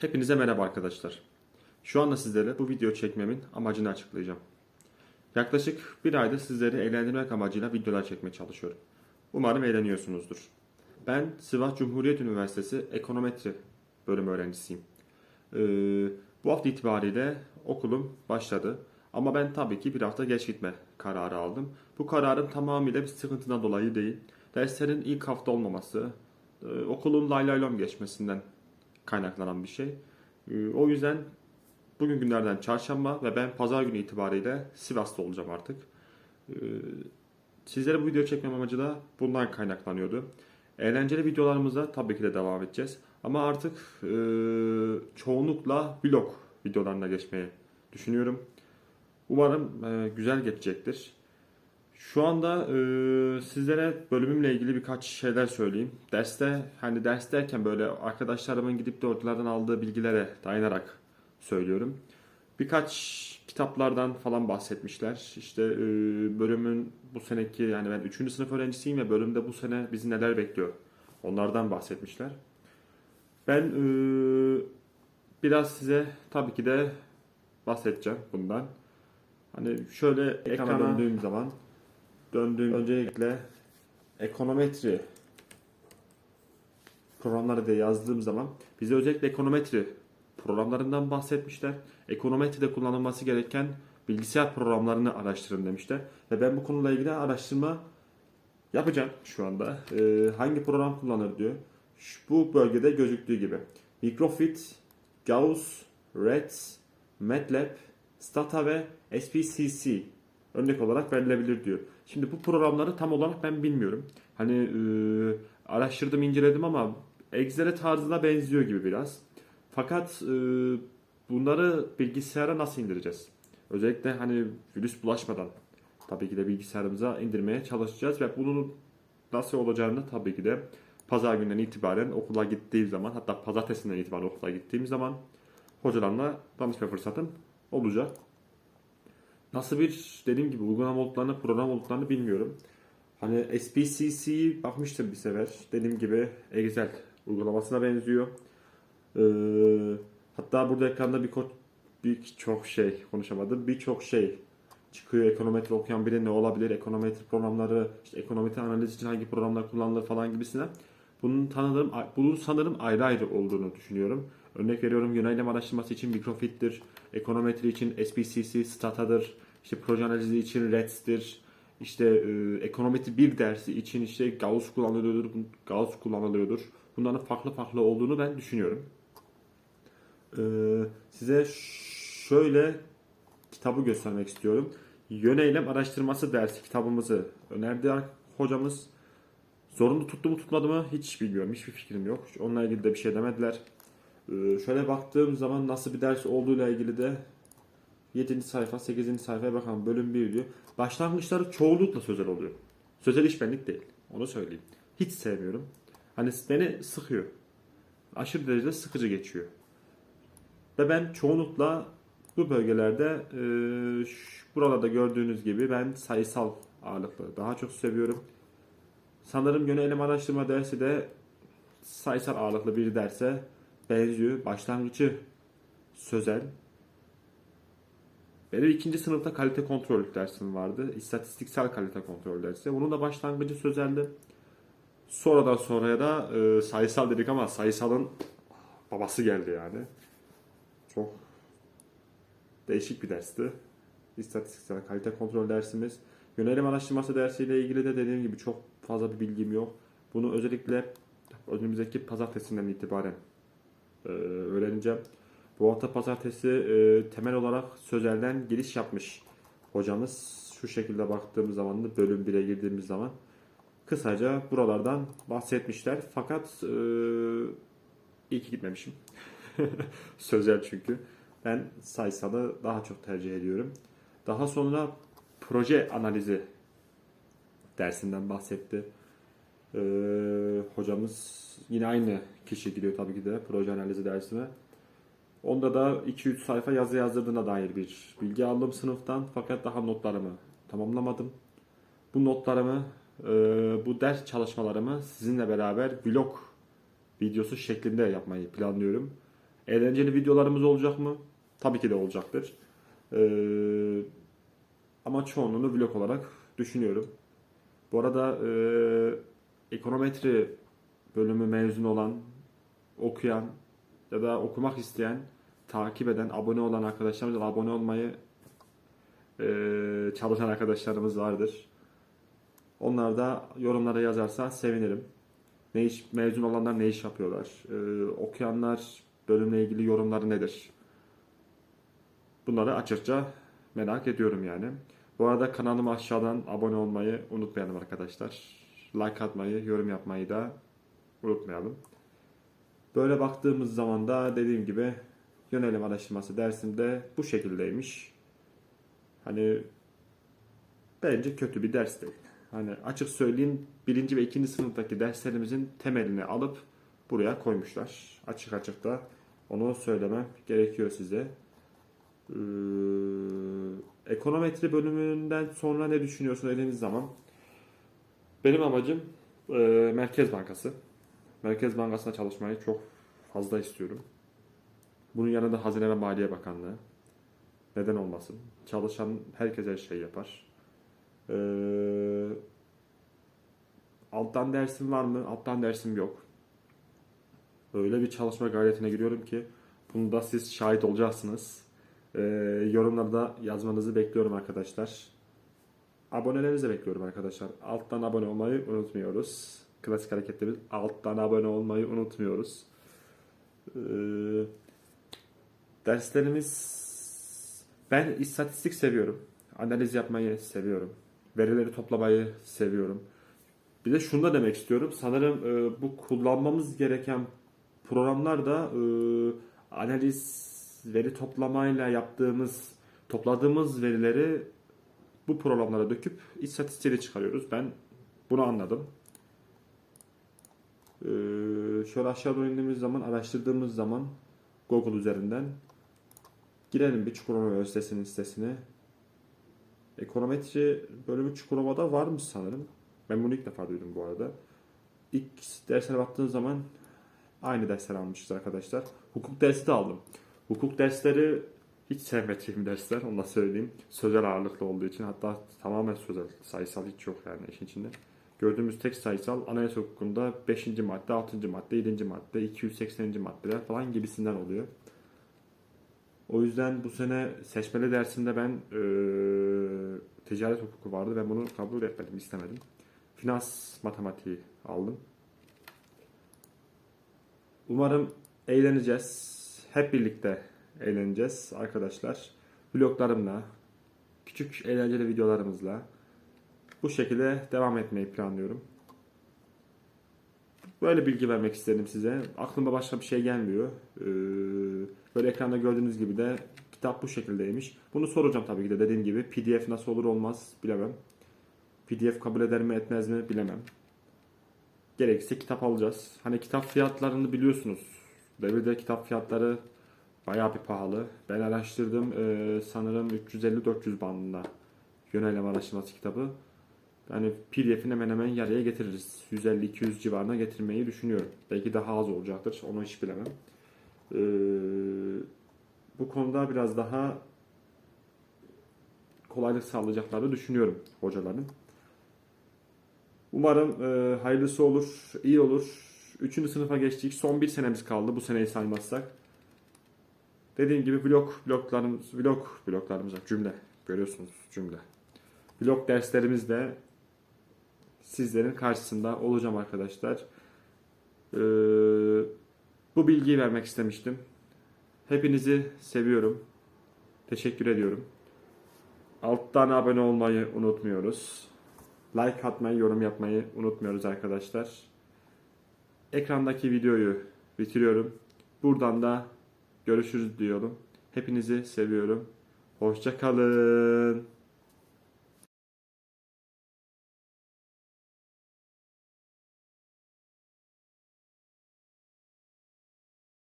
Hepinize merhaba arkadaşlar. Şu anda sizlere bu video çekmemin amacını açıklayacağım. Yaklaşık bir aydır sizleri eğlendirmek amacıyla videolar çekmeye çalışıyorum. Umarım eğleniyorsunuzdur. Ben Sivas Cumhuriyet Üniversitesi Ekonometri bölümü öğrencisiyim. Ee, bu hafta itibariyle okulum başladı. Ama ben tabii ki bir hafta geç gitme kararı aldım. Bu kararım tamamıyla bir sıkıntıdan dolayı değil. Derslerin ilk hafta olmaması, e, okulun laylaylom geçmesinden kaynaklanan bir şey. Ee, O yüzden bugün günlerden çarşamba ve ben pazar günü itibariyle Sivas'ta olacağım artık. Ee, Sizlere bu video çekmem amacı da bundan kaynaklanıyordu. Eğlenceli videolarımıza tabii ki de devam edeceğiz. Ama artık e, çoğunlukla vlog videolarına geçmeyi düşünüyorum. Umarım e, güzel geçecektir. Şu anda e, sizlere bölümümle ilgili birkaç şeyler söyleyeyim. Derste hani ders derken böyle arkadaşlarımın gidip de ortalardan aldığı bilgilere dayanarak söylüyorum. Birkaç kitaplardan falan bahsetmişler. İşte e, bölümün bu seneki yani ben 3. sınıf öğrencisiyim ve bölümde bu sene bizi neler bekliyor. Onlardan bahsetmişler. Ben e, biraz size tabii ki de bahsedeceğim bundan. Hani şöyle ekrana Ekrana- döndüğüm zaman döndüğüm öncelikle ekonometri programları diye yazdığım zaman bize özellikle ekonometri programlarından bahsetmişler. Ekonometride kullanılması gereken bilgisayar programlarını araştırın demişler. Ve ben bu konuyla ilgili araştırma yapacağım şu anda. Ee, hangi program kullanır diyor. Şu- bu bölgede gözüktüğü gibi. Microfit, Gauss, Reds, MATLAB, Stata ve SPCC örnek olarak verilebilir diyor. Şimdi bu programları tam olarak ben bilmiyorum. Hani e, araştırdım, inceledim ama Excel tarzına benziyor gibi biraz. Fakat e, bunları bilgisayara nasıl indireceğiz? Özellikle hani virüs bulaşmadan tabii ki de bilgisayarımıza indirmeye çalışacağız ve bunun nasıl olacağını tabii ki de pazar günden itibaren okula gittiğim zaman hatta pazartesinden itibaren okula gittiğim zaman hocalarla danışma fırsatım olacak. Nasıl bir dediğim gibi uygulama olduklarını, program olduklarını bilmiyorum. Hani SPCC bakmıştım bir sefer. Dediğim gibi Excel uygulamasına benziyor. Ee, hatta burada ekranda bir birçok şey konuşamadım. Birçok şey çıkıyor. Ekonometri okuyan biri ne olabilir? Ekonometri programları, işte ekonometri analiz için hangi programlar kullanılır falan gibisine. Bunun tanıdığım, bunun sanırım ayrı ayrı olduğunu düşünüyorum. Örnek veriyorum yönelim araştırması için Microfit'tir, ekonometri için SPCC, Stata'dır, işte proje analizi için REDS'tir, işte e, ekonometri bir dersi için işte Gauss kullanılıyordur, Gauss kullanılıyordur. Bunların farklı farklı olduğunu ben düşünüyorum. Ee, size şöyle kitabı göstermek istiyorum. Yöneylem araştırması dersi kitabımızı önerdi hocamız. Zorunlu tuttu mu tutmadı mı hiç bilmiyorum. Hiçbir fikrim yok. Onunla ilgili de bir şey demediler. Ee, şöyle baktığım zaman nasıl bir ders olduğuyla ilgili de 7. sayfa 8. sayfaya bakalım bölüm 1 diyor. Başlangıçları çoğunlukla sözel oluyor. Sözel iş benlik değil. Onu söyleyeyim. Hiç sevmiyorum. Hani beni sıkıyor. Aşırı derecede sıkıcı geçiyor. Ve ben çoğunlukla bu bölgelerde e, buralarda gördüğünüz gibi ben sayısal ağırlıkları daha çok seviyorum. Sanırım yönelim araştırma dersi de sayısal ağırlıklı bir derse benziyor. Başlangıcı sözel. Benim ikinci sınıfta kalite kontrol dersim vardı. İstatistiksel kalite kontrol dersi. Bunun da başlangıcı sözeldi. Sonradan sonraya da e, sayısal dedik ama sayısalın babası geldi yani. Çok değişik bir dersti. İstatistiksel kalite kontrol dersimiz. Yönelim araştırması dersiyle ilgili de dediğim gibi çok fazla bir bilgim yok. Bunu özellikle önümüzdeki pazartesinden itibaren e, öğreneceğim. Bu hafta pazartesi e, temel olarak sözelden giriş yapmış hocamız. Şu şekilde baktığımız zaman da bölüm 1'e girdiğimiz zaman kısaca buralardan bahsetmişler. Fakat e, iyi ki gitmemişim. Sözel çünkü. Ben sayısalı daha çok tercih ediyorum. Daha sonra proje analizi dersinden bahsetti. Ee, hocamız yine aynı kişi gidiyor tabii ki de proje analizi dersine. Onda da 2-3 sayfa yazı yazdırdığına dair bir bilgi aldım sınıftan. Fakat daha notlarımı tamamlamadım. Bu notlarımı, e, bu ders çalışmalarımı sizinle beraber vlog videosu şeklinde yapmayı planlıyorum. Eğlenceli videolarımız olacak mı? Tabii ki de olacaktır. Ee, ama çoğunluğunu vlog olarak düşünüyorum. Bu arada e, ekonometri bölümü mezun olan, okuyan ya da okumak isteyen, takip eden, abone olan arkadaşlarımız abone olmayı e, çalışan arkadaşlarımız vardır. Onlar da yorumlara yazarsa sevinirim. Ne iş, mezun olanlar ne iş yapıyorlar? E, okuyanlar bölümle ilgili yorumları nedir? Bunları açıkça merak ediyorum yani. Bu arada kanalıma aşağıdan abone olmayı unutmayalım arkadaşlar. Like atmayı, yorum yapmayı da unutmayalım. Böyle baktığımız zaman da dediğim gibi yönelim araştırması dersimde bu şekildeymiş. Hani bence kötü bir ders değil. Hani açık söyleyeyim birinci ve ikinci sınıftaki derslerimizin temelini alıp buraya koymuşlar. Açık açık da onu söylemem gerekiyor size. Ee, ekonometri bölümünden sonra ne düşünüyorsun dediğiniz zaman benim amacım e, Merkez Bankası. Merkez Bankası'nda çalışmayı çok fazla istiyorum. Bunun yanında Hazine ve Maliye Bakanlığı. Neden olmasın? Çalışan herkes her şey yapar. Ee, alttan dersim var mı? Alttan dersim yok. Öyle bir çalışma gayretine giriyorum ki bunda siz şahit olacaksınız. Ee, yorumlarda yazmanızı bekliyorum arkadaşlar. Abonelerinizi bekliyorum arkadaşlar. Alttan abone olmayı unutmuyoruz. Klasik hareketlerimiz alttan abone olmayı unutmuyoruz. Ee, derslerimiz ben istatistik seviyorum. Analiz yapmayı seviyorum. Verileri toplamayı seviyorum. Bir de şunu da demek istiyorum. Sanırım e, bu kullanmamız gereken programlar da e, analiz, veri toplamayla yaptığımız, topladığımız verileri bu programlara döküp istatistiği çıkarıyoruz. Ben bunu anladım. Ee, şöyle aşağı doğru indiğimiz zaman, araştırdığımız zaman Google üzerinden girelim bir Çukurova Üniversitesi'nin sitesine. Ekonometri bölümü Çukurova'da varmış sanırım. Ben bunu ilk defa duydum bu arada. İlk derslere baktığınız zaman aynı dersler almışız arkadaşlar. Hukuk dersi de aldım. Hukuk dersleri hiç sevmediğim dersler onu da söyleyeyim. Sözel ağırlıklı olduğu için hatta tamamen sözel. Sayısal hiç yok yani işin içinde. Gördüğümüz tek sayısal anayasa hukukunda 5. madde, 6. madde, 7. madde, 280. maddeler falan gibisinden oluyor. O yüzden bu sene seçmeli dersimde ben eee, ticaret hukuku vardı. Ben bunu kabul etmedim, istemedim. Finans matematiği aldım. Umarım eğleneceğiz. Hep birlikte eğleneceğiz arkadaşlar. Vloglarımla, küçük eğlenceli videolarımızla bu şekilde devam etmeyi planlıyorum. Böyle bilgi vermek istedim size. Aklıma başka bir şey gelmiyor. Ee, böyle ekranda gördüğünüz gibi de kitap bu şekildeymiş. Bunu soracağım tabii ki de dediğim gibi. PDF nasıl olur olmaz bilemem. PDF kabul eder mi etmez mi bilemem. Gerekirse kitap alacağız. Hani kitap fiyatlarını biliyorsunuz. Devirde kitap fiyatları bayağı bir pahalı. Ben araştırdım. Ee, sanırım 350-400 bandında yönelim araştırması kitabı. Yani PDF'ini hemen hemen yarıya getiririz. 150-200 civarına getirmeyi düşünüyorum. Belki daha az olacaktır. Onu hiç bilemem. Ee, bu konuda biraz daha kolaylık sağlayacaklarını düşünüyorum hocaların. Umarım e, hayırlısı olur, iyi olur. Üçüncü sınıfa geçtik. Son bir senemiz kaldı bu seneyi saymazsak. Dediğim gibi vlog bloklarımız, vlog bloklarımız. Cümle. Görüyorsunuz cümle. Vlog derslerimizde sizlerin karşısında olacağım arkadaşlar. Ee, bu bilgiyi vermek istemiştim. Hepinizi seviyorum. Teşekkür ediyorum. Alttan abone olmayı unutmuyoruz. Like atmayı, yorum yapmayı unutmuyoruz arkadaşlar. Ekrandaki videoyu bitiriyorum. Buradan da görüşürüz diyorum. Hepinizi seviyorum. Hoşça kalın.